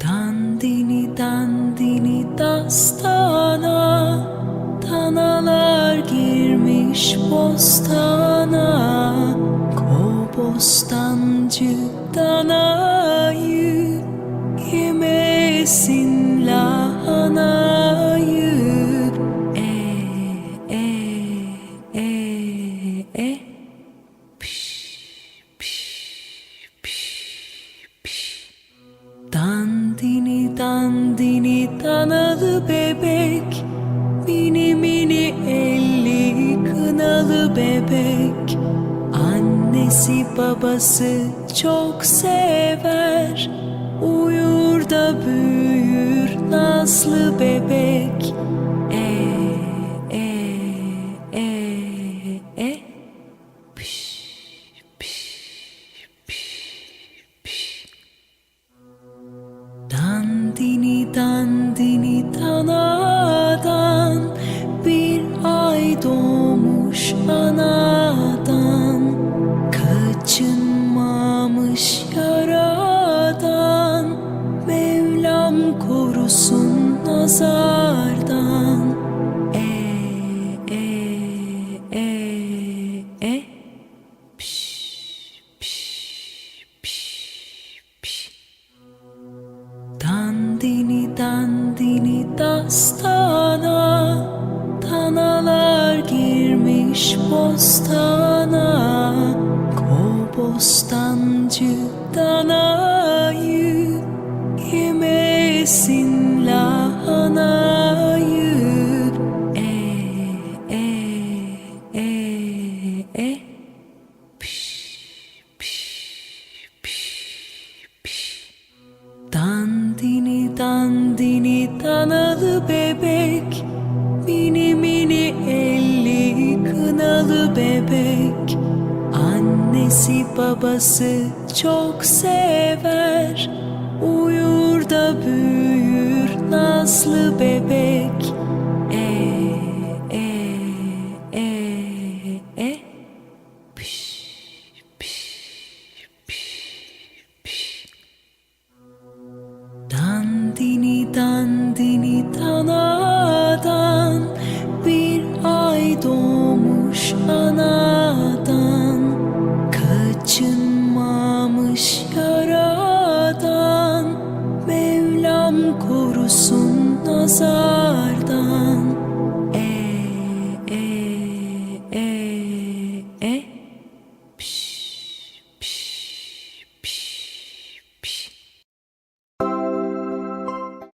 Dandini dandini dastana Danalar girmiş bostana. Ko bostancı danayı Yemesin lahanayı Dandini danalı bebek Mini mini elli kınalı bebek. Annesi babası çok sever Uyur da büyür nazlı bebek Dandini dandini danadan bir ay doğmuş anadan. Kaçınmamış yaradan Mevlam korusun nazardan Dandini dandini dastana Danalar girmiş bostana. Ko bostancı danayı Dandini danalı bebek Mini mini elli kınalı bebek. Annesi babası çok sever Uyur da büyür nazlı bebek yaradan Mevlam korusun nazar